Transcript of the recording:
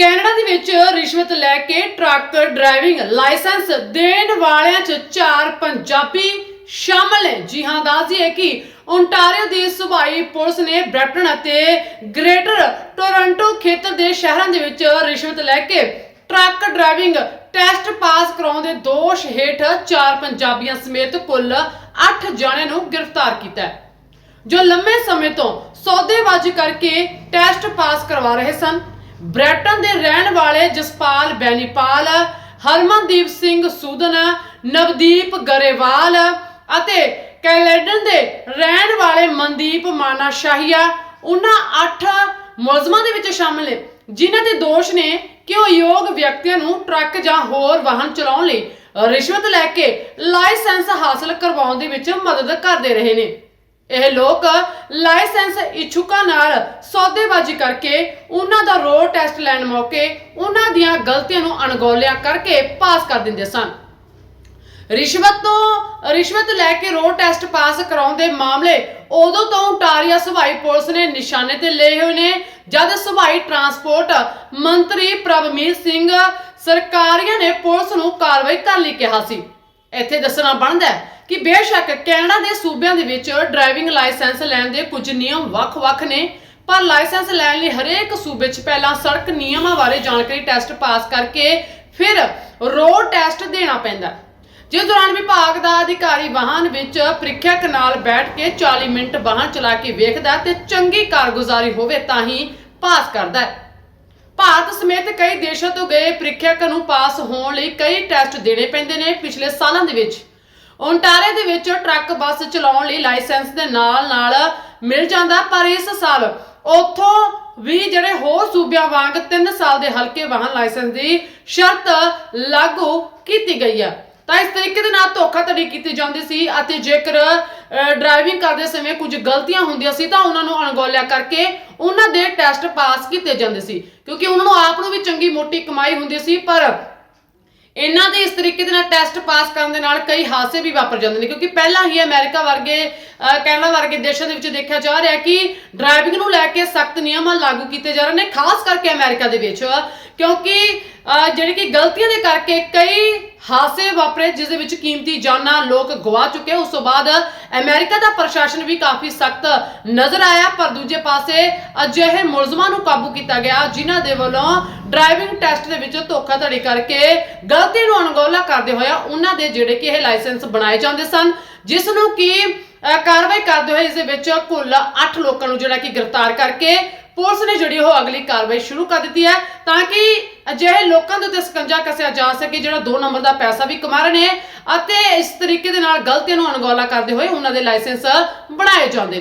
Canada ਦੇ ਵਿੱਚ ਰਿਸ਼ਵਤ ਲੈ ਕੇ ਟਰੱਕ ਡਰਾਈਵਿੰਗ ਲਾਇਸੈਂਸ ਦੇਣ ਵਾਲਿਆਂ 'ਚ ਚਾਰ ਪੰਜਾਬੀ ਸ਼ਾਮਲ ਹੈ ਜੀ ਹਾਂ, ਦੱਸਦੀ ਹੈ ਕਿ ਓਨਟਾਰੀਓ ਦੀ ਸੁਭਾਈ ਪੁਲਿਸ ਨੇ ਬ੍ਰੈਪਟਨ ਅਤੇ ਗ੍ਰੇਟਰ ਟੋਰਾਂਟੋ ਖੇਤਰ ਦੇ ਸ਼ਹਿਰਾਂ ਦੇ ਵਿੱਚ ਰਿਸ਼ਵਤ ਲੈ ਕੇ ਟਰੱਕ ਡਰਾਈਵਿੰਗ ਟੈਸਟ ਪਾਸ ਕਰਾਉਣ ਦੇ ਦੋਸ਼ ਹੇਠ ਚਾਰ ਪੰਜਾਬੀਆਂ ਸਮੇਤ ਕੁੱਲ 8 ਜਣਿਆਂ ਨੂੰ ਗ੍ਰਿਫਤਾਰ ਕੀਤਾ ਹੈ। ਜੋ ਲੰਮੇ ਸਮੇਂ ਤੋਂ ਸੌਦੇਬਾਜ਼ੀ ਕਰਕੇ ਟੈਸਟ ਪਾਸ ਕਰਵਾ ਰਹੇ ਸਨ ਬ੍ਰੈਟਨ ਦੇ ਰਹਿਣ ਵਾਲੇ ਜਸਪਾਲ ਬੈਨੀਪਾਲ, ਹਰਮਨਦੀਪ ਸਿੰਘ ਸੂਦਨ, ਨਵਦੀਪ ਗਰੇਵਾਲ ਅਤੇ ਕੈਲੇਡਨ ਦੇ ਰਹਿਣ ਵਾਲੇ ਮਨਦੀਪ ਮਾਨਾ ਸ਼ਾਹੀਆ ਉਹਨਾਂ 8 ਮੁਲਜ਼ਮਾਂ ਦੇ ਵਿੱਚ ਸ਼ਾਮਲ ਨੇ, ਜਿਨ੍ਹਾਂ ਦੇ ਦੋਸ਼ ਨੇ ਕਿ ਉਹ ਯੋਗ ਵਿਅਕਤੀਆਂ ਨੂੰ ਟਰੱਕ ਜਾਂ ਹੋਰ ਵਾਹਨ ਚਲਾਉਣ ਲਈ ਰਿਸ਼ਵਤ ਲੈ ਕੇ ਲਾਇਸੈਂਸ ਹਾਸਲ ਕਰਵਾਉਣ ਦੇ ਵਿੱਚ ਮਦਦ ਕਰਦੇ ਰਹੇ ਨੇ। ਇਹ ਲੋਕ ਲਾਇਸੈਂਸ ਇਛੁਕਾਂ ਨਾਲ ਸੌਦੇਬਾਜ਼ੀ ਕਰਕੇ ਉਹਨਾਂ ਦਾ ਰੋਡ ਟੈਸਟ ਲੈਣ ਮੌਕੇ ਉਹਨਾਂ ਦੀਆਂ ਗਲਤੀਆਂ ਨੂੰ ਅਣਗੌਲਿਆ ਕਰਕੇ ਪਾਸ ਕਰ ਦਿੰਦੇ ਸਨ। ਰਿਸ਼ਵਤ ਤੋਂ, ਰਿਸ਼ਵਤ ਲੈ ਕੇ ਰੋਡ ਟੈਸਟ ਪਾਸ ਕਰਾਉਣ ਦੇ ਮਾਮਲੇ ਉਦੋਂ ਤੋਂ ਉਟਾਰੀਆ ਸਭਾਈ ਪੁਲਿਸ ਨੇ ਨਿਸ਼ਾਨੇ ਤੇ ਲਏ ਹੋਏ ਨੇ, ਜਦ ਸਭਾਈ ਟਰਾਂਸਪੋਰਟ ਮੰਤਰੀ ਪ੍ਰਭਮੀਤ ਸਿੰਘ ਸਰਕਾਰੀਆਂ ਨੇ ਪੁਲਿਸ ਨੂੰ ਕਾਰਵਾਈ ਕਰਨ ਲਈ ਕਿਹਾ ਸੀ। ਇੱਥੇ ਦੱਸਣਾ ਬਣਦਾ ਕਿ ਬੇਸ਼ੱਕ ਕੈਨੇਡਾ ਦੇ ਸੂਬਿਆਂ ਦੇ ਵਿੱਚ ਡਰਾਈਵਿੰਗ ਲਾਇਸੈਂਸ ਲੈਣ ਦੇ ਕੁਝ ਨਿਯਮ ਵੱਖ-ਵੱਖ ਨੇ, ਪਰ ਲਾਇਸੈਂਸ ਲੈਣ ਲਈ ਹਰੇਕ ਸੂਬੇ 'ਚ ਪਹਿਲਾਂ ਸੜਕ ਨਿਯਮਾਂ ਬਾਰੇ ਜਾਣਕਾਰੀ ਟੈਸਟ ਪਾਸ ਕਰਕੇ ਫਿਰ ਰੋਡ ਟੈਸਟ ਦੇਣਾ ਪੈਂਦਾ ਜਿਸ ਦੌਰਾਨ ਵਿਭਾਗ ਦਾ ਅਧਿਕਾਰੀ ਵਾਹਨ ਵਿੱਚ ਪ੍ਰੀਖਿਅਕ ਨਾਲ ਬੈਠ ਕੇ 40 ਮਿੰਟ ਵਾਹਨ ਚਲਾ ਕੇ ਵੇਖਦਾ ਤੇ ਚੰਗੀ ਕਾਰਗੁਜ਼ਾਰੀ ਹੋਵੇ ਤਾਂ ਹੀ ਪਾਸ ਕਰਦਾ ਹੈ। ਭਾਰਤ ਸਮੇਤ ਕਈ ਦੇਸ਼ਾਂ ਤੋਂ ਗਏ ਪ੍ਰੀਖਿਅਕ ਨੂੰ ਪਾਸ ਹੋਣ ਲਈ ਕਈ ਟੈਸਟ ਦੇਣੇ ਪੈਂਦੇ ਨੇ ਪਿਛਲੇ ਸਾਲਾਂ ਦੇ ਵਿੱਚ। ਓਨਟਾਰੇ ਦੇ ਵਿੱਚ ਟਰੱਕ ਬੱਸ ਚਲਾਉਣ ਲਈ ਲਾਇਸੈਂਸ ਦੇ ਨਾਲ ਨਾਲ ਮਿਲ ਜਾਂਦਾ, ਪਰ ਇਸ ਸਾਲ ਉੱਥੋਂ ਵੀ ਜਿਹੜੇ ਹੋਰ ਸੂਬਿਆਂ ਵਾਂਗ 3 ਸਾਲ ਦੇ ਹਲਕੇ ਵਾਹਨ ਲਾਇਸੈਂਸ ਦੀ ਸ਼ਰਤ ਲਾਗੂ ਕੀਤੀ ਗਈ ਹੈ ਤਾਂ ਇਸ ਤਰੀਕੇ ਦੇ ਨਾਲ ਧੋਖਾਧੜੀ ਕੀਤੀ ਜਾਂਦੀ ਸੀ ਅਤੇ ਜੇਕਰ ਡਰਾਈਵਿੰਗ ਕਰਦੇ ਸਮੇਂ ਕੁਝ ਗਲਤੀਆਂ ਹੁੰਦੀਆਂ ਸੀ ਤਾਂ ਉਹਨਾਂ ਨੂੰ ਅਣਗੌਲਿਆ ਕਰਕੇ ਉਹਨਾਂ ਦੇ ਟੈਸਟ ਪਾਸ ਕੀਤੇ ਜਾਂਦੇ ਸੀ। ਕਿਉਂਕਿ ਉਹਨਾਂ ਨੂੰ ਆਪ ਨੂੰ ਵੀ ਚੰਗੀ ਮੋਟੀ ਕਮਾਈ ਹੁੰਦੀ ਸੀ ਪਰ ਇਹਨਾਂ ਦੇ ਇਸ ਤਰੀਕੇ ਦੇ ਨਾਲ ਟੈਸਟ ਪਾਸ ਕਰਨ ਦੇ ਨਾਲ ਕਈ ਹਾਦਸੇ ਵੀ ਵਾਪਰ ਜਾਂਦੇ ਨੇ। ਕਿਉਂਕਿ ਪਹਿਲਾਂ ਹੀ ਅਮਰੀਕਾ ਵਰਗੇ ਅਹ, ਕੈਨੇਡਾ ਵਰਗੇ ਦੇਸ਼ਾਂ ਦੇ ਵਿੱਚ ਦੇਖਿਆ ਜਾ ਰਿਹਾ ਕਿ ਡਰਾਈਵਿੰਗ ਨੂੰ ਲੈ ਕੇ ਸਖਤ ਨਿਯਮ ਲਾਗੂ ਕੀਤੇ ਜਾ ਰਹੇ ਨੇ ਖਾਸ ਕਰਕੇ ਅਮਰੀਕਾ ਦੇ ਵਿੱਚ। ਕਿਉਂਕਿ ਅਹ, ਜਿਹੜੀ ਕਿ ਗਲਤੀਆਂ ਦੇ ਕਰਕੇ ਕਈ ਹਾਦਸੇ ਵਾਪਰੇ ਜਿਸ ਦੇ ਵਿੱਚ ਕੀਮਤੀ ਜਾਨਾਂ ਲੋਕ ਗਵਾ ਚੁੱਕੇ ਉਸ ਤੋਂ ਬਾਅਦ ਅਮਰੀਕਾ ਦਾ ਪ੍ਰਸ਼ਾਸਨ ਵੀ ਕਾਫੀ ਸਖਤ ਨਜ਼ਰ ਆਇਆ ਪਰ ਦੂਜੇ ਪਾਸੇ ਅਜਿਹੇ ਮੁਲਜ਼ਮਾਂ ਨੂੰ ਕਾਬੂ ਕੀਤਾ ਗਿਆ ਜਿਨ੍ਹਾਂ ਦੇ ਵੱਲੋਂ ਡਰਾਈਵਿੰਗ ਟੈਸਟ ਦੇ ਵਿੱਚ ਧੋਖਾਧੜੀ ਕਰਕੇ ਗਲਤੀ ਨੂੰ ਅਣਗੌਲਾ ਕਰਦੇ ਹੋਇਆ ਉਹਨਾਂ ਦੇ ਜਿਹੜੇ ਕਿ ਇਹ ਲਾਇਸੈਂਸ ਬਣਾਏ ਜਾਂਦੇ ਸਨ ਜਿਸ ਨੂੰ ਕਿ ਕਾਰਵਾਈ ਕਰਦੇ ਹੋਏ ਇਸ ਦੇ ਵਿੱਚ ਕੁੱਲ 8 ਲੋਕਾਂ ਨੂੰ ਜਿਹੜਾ ਕਿ ਗ੍ਰਿਫਤਾਰ ਕਰਕੇ ਪੁਲਿਸ ਨੇ ਜਿਹੜੀ ਉਹ ਅਗਲੀ ਕਾਰਵਾਈ ਸ਼ੁਰੂ ਕਰ ਦਿੱਤੀ ਹੈ ਤਾਂ ਕਿ ਅਜਿਹੇ ਲੋਕਾਂ ਦੇ ਉੱਤੇ ਸਕੰਜਾ ਕੱਸਿਆ ਜਾ ਸਕੇ ਜਿਹੜਾ 2 ਨੰਬਰ ਦਾ ਪੈਸਾ ਵੀ ਕਮਾ ਰਹੇ ਨੇ ਅਤੇ ਇਸ ਤਰੀਕੇ ਦੇ ਨਾਲ ਗਲਤੀਆਂ ਨੂੰ ਅਣਗੌਲਾ ਕਰਦੇ ਹੋਏ ਉਹਨਾਂ ਦੇ ਲਾਇਸੈਂਸ ਬਣਾਏ ਜਾਂਦੇ